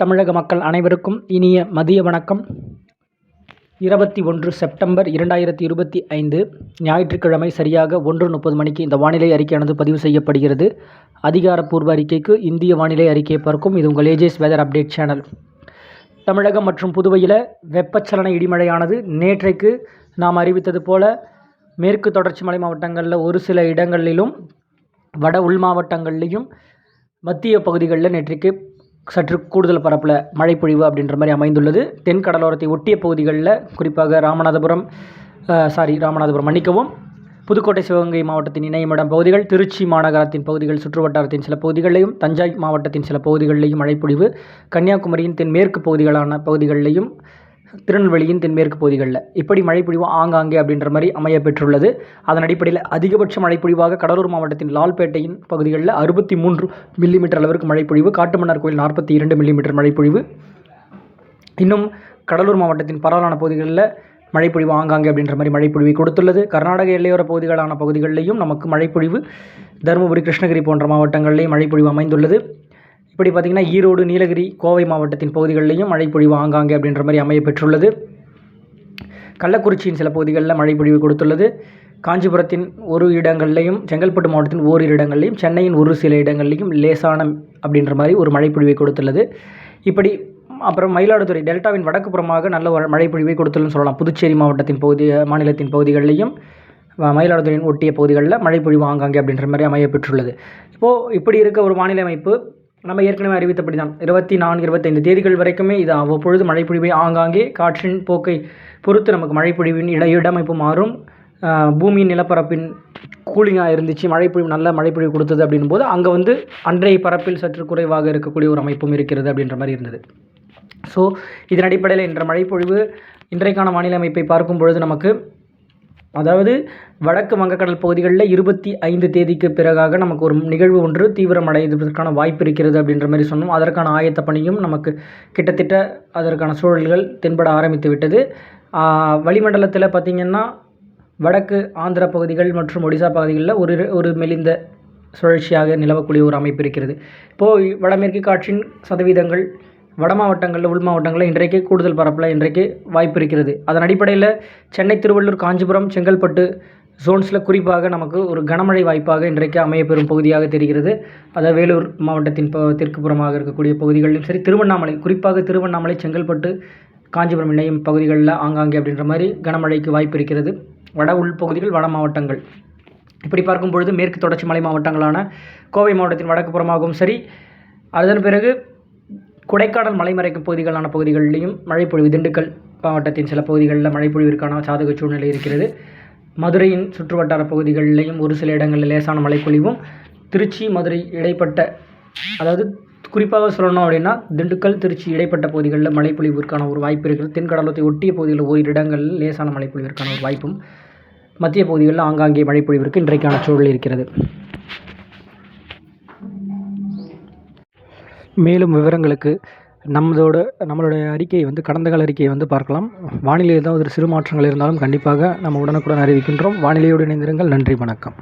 தமிழக மக்கள் அனைவருக்கும் இனிய மதிய வணக்கம். இருபத்தி ஒன்று செப்டம்பர் இரண்டாயிரத்தி இருபத்தி ஐந்து ஞாயிற்றுக்கிழமை சரியாக ஒன்று முப்பது மணிக்கு இந்த வானிலை அறிக்கையானது பதிவு செய்யப்படுகிறது. அதிகாரப்பூர்வ அறிக்கைக்கு இந்திய வானிலை அறிக்கையை பார்க்கும். இது உங்கள் AJ's weather update channel. Tamilagam மற்றும் புதுவையில் வெப்பச்சலன இடிமழையானது நேற்றைக்கு நாம் அறிவித்தது போல மேற்கு தொடர்ச்சி மலை மாவட்டங்களில் ஒரு சில இடங்களிலும் வட உள் மாவட்டங்கள்லேயும் மத்திய பகுதிகளில் நேற்றைக்கு சற்று கூடுதல் பரப்பில் மழை பொழிவு அப்படின்ற மாதிரி அமைந்துள்ளது. தென் கடலோரத்தை ஒட்டிய பகுதிகளில் குறிப்பாக ராமநாதபுரம் சாரி ராமநாதபுரம் மன்னிக்கவும். புதுக்கோட்டை சிவகங்கை மாவட்டத்தின் இணையமிடம் பகுதிகள் திருச்சி மாநகரத்தின் பகுதிகள் சுற்றுவட்டாரத்தின் சில பகுதிகளிலையும் தஞ்சை மாவட்டத்தின் சில பகுதிகளிலையும் மழைப்பொழிவு. கன்னியாகுமரியின் தென் மேற்கு பகுதிகளான பகுதிகளிலையும் திருநெல்வேலியின் தென்மேற்கு பகுதிகளில். இப்படி மழைப்பொழிவு ஆங்காங்கே அப்படின்ற மாதிரி அமைய பெற்றுள்ளது. அதன் அடிப்படையில் அதிகபட்ச மழைப்பொழிவாக கடலூர் மாவட்டத்தின் லால்பேட்டையின் பகுதிகளில் அறுபத்தி மூன்று மில்லிமீட்டர் அளவிற்கு மழைப்பொழிவு காட்டுமன்னார் கோயில் நாற்பத்தி இரண்டு மில்லிமீட்டர் மழைப்பொழிவு இன்னும் கடலூர் மாவட்டத்தின் பரவலான பகுதிகளில் மழைப்பொழிவு ஆங்காங்கே அப்படின்ற மாதிரி மழைப்பொழிவை கொடுத்துள்ளது. கர்நாடக எல்லையோர பகுதிகளான பகுதிகளிலையும் நமக்கு மழைப்பொழிவு தருமபுரி கிருஷ்ணகிரி போன்ற மாவட்டங்களிலேயும் மழைப்பொழிவு அமைந்துள்ளது. இப்படி பார்த்திங்கன்னா ஈரோடு நீலகிரி கோவை மாவட்டத்தின் பகுதிகளிலையும் மழைப்பொழிவு ஆங்காங்கே அப்படின்ற மாதிரி அமைய பெற்றுள்ளது. கள்ளக்குறிச்சியின் சில பகுதிகளில் மழைப்பொழிவு கொடுத்துள்ளது. காஞ்சிபுரத்தின் ஒரு இடங்கள்லையும் செங்கல்பட்டு மாவட்டத்தின் ஓரிரு இடங்கள்லையும் சென்னையின் ஒரு சில இடங்கள்லையும் லேசான அப்படின்ற மாதிரி ஒரு மழைப்பொழிவை கொடுத்துள்ளது. இப்படி அப்புறம் மயிலாடுதுறை டெல்டாவின் வடக்கு புறமாக நல்ல ஒரு மழைப்பொழிவை கொடுத்துள்ளன்னு சொல்லலாம். புதுச்சேரி மாவட்டத்தின் பகுதி மாநிலத்தின் பகுதிகளிலையும் மயிலாடுதுறையின் ஒட்டிய பகுதிகளில் மழைப்பொழிவு ஆங்காங்கே அப்படின்ற மாதிரி அமைய பெற்றுள்ளது. இப்போது இப்படி இருக்க ஒரு மாநில அமைப்பு நம்ம ஏற்கனவே அறிவித்தபடி தான் இருபத்தி நான்கு இருபத்தைந்து தேதிகள் வரைக்குமே இது அவ்வப்பொழுது மழைப்பொழிவை ஆங்காங்கே காற்றின் போக்கை பொறுத்து நமக்கு மழைப்பொழிவின் இட இடமைப்பு மாறும். பூமியின் நிலப்பரப்பின் கூலிங்காக இருந்துச்சு மழைப்பொழிவு நல்ல மழைப்பொழிவு கொடுத்தது அப்படின் போது அங்கே வந்து அன்றைய பரப்பில் சற்று குறைவாக இருக்கக்கூடிய ஒரு அமைப்பும் இருக்கிறது அப்படின்ற மாதிரி இருந்தது. ஸோ இதன் அடிப்படையில் இன்ற மழைப்பொழிவு இன்றைக்கான வானிலை அமைப்பை பார்க்கும் பொழுது நமக்கு அதாவது வடக்கு வங்கக்கடல் பகுதிகளில் இருபத்தி ஐந்து தேதிக்கு பிறகாக நமக்கு ஒரு நிகழ்வு ஒன்று தீவிரமடைவதற்கான வாய்ப்பு இருக்கிறது அப்படின்ற மாதிரி சொன்னோம். அதற்கான ஆயத்த பணியும் நமக்கு கிட்டத்தட்ட அதற்கான சூழல்கள் தென்பட ஆரம்பித்து விட்டது. வளிமண்டலத்தில் பார்த்திங்கன்னா வடக்கு ஆந்திர பகுதிகள் மற்றும் ஒடிசா பகுதிகளில் ஒரு ஒரு மெலிந்த சுழற்சியாக நிலவக்கூடிய ஒரு அமைப்பு இருக்கிறது. இப்போது வடமேற்கு காற்றின் சதவீதங்கள் வட மாவட்டங்களில் உள் மாவட்டங்களில் இன்றைக்கே கூடுதல் பரப்பில் இன்றைக்கு வாய்ப்பு இருக்கிறது. அதன் அடிப்படையில் சென்னை திருவள்ளூர் காஞ்சிபுரம் செங்கல்பட்டு ஜோன்ஸில் குறிப்பாக நமக்கு ஒரு கனமழை வாய்ப்பாக இன்றைக்கு அமையப்பெறும் பகுதியாக தெரிகிறது. அதாவது வேலூர் மாவட்டத்தின் இப்போ தெற்கு புறமாக இருக்கக்கூடிய பகுதிகளிலும் சரி திருவண்ணாமலை குறிப்பாக திருவண்ணாமலை செங்கல்பட்டு காஞ்சிபுரம் இணையும் பகுதிகளில் ஆங்காங்கே அப்படின்ற மாதிரி கனமழைக்கு வாய்ப்பு இருக்கிறது. வட உள்பகுதிகள் வட மாவட்டங்கள். இப்படி பார்க்கும் பொழுது மேற்கு தொடர்ச்சி மலை மாவட்டங்களான கோவை மாவட்டத்தின் வடக்கு புறமாகவும் சரி அதன் பிறகு கொடைக்கானல் மலைமறைக்கும் பகுதிகளான பகுதிகளிலையும் மழைப்பொழிவு திண்டுக்கல் மாவட்டத்தின் சில பகுதிகளில் மழைப்பொழிவிற்கான சாதக சூழ்நிலை இருக்கிறது. மதுரையின் சுற்றுவட்டார பகுதிகளிலையும் ஒரு சில இடங்களில் லேசான மழைப்பொழிவும் திருச்சி மதுரை இடைப்பட்ட அதாவது குறிப்பாக சொல்லணும் அப்படின்னா திண்டுக்கல் திருச்சி இடைப்பட்ட பகுதிகளில் மழைப்பொழிவிற்கான ஒரு வாய்ப்பு இருக்கிறது. தென்கடலத்தை ஒட்டிய பகுதிகளில் ஓரிரு இடங்களில் லேசான மழைப்பொழிவிற்கான ஒரு வாய்ப்பும். மத்திய பகுதிகளில் ஆங்காங்கே மழைப்பொழிவிற்கு இன்றைக்கான சூழல் இருக்கிறது. மேலும் விவரங்களுக்கு நம்மளோட நம்மளுடைய அறிக்கையை வந்து கடந்த கால அறிக்கையை வந்து பார்க்கலாம். வானிலை ஏதாவது ஒரு சிறு மாற்றங்கள் இருந்தாலும் கண்டிப்பாக நம்ம உடனுக்குடன் அறிவிக்கின்றோம். வானிலையோடு இணைந்திருங்கள். நன்றி வணக்கம்.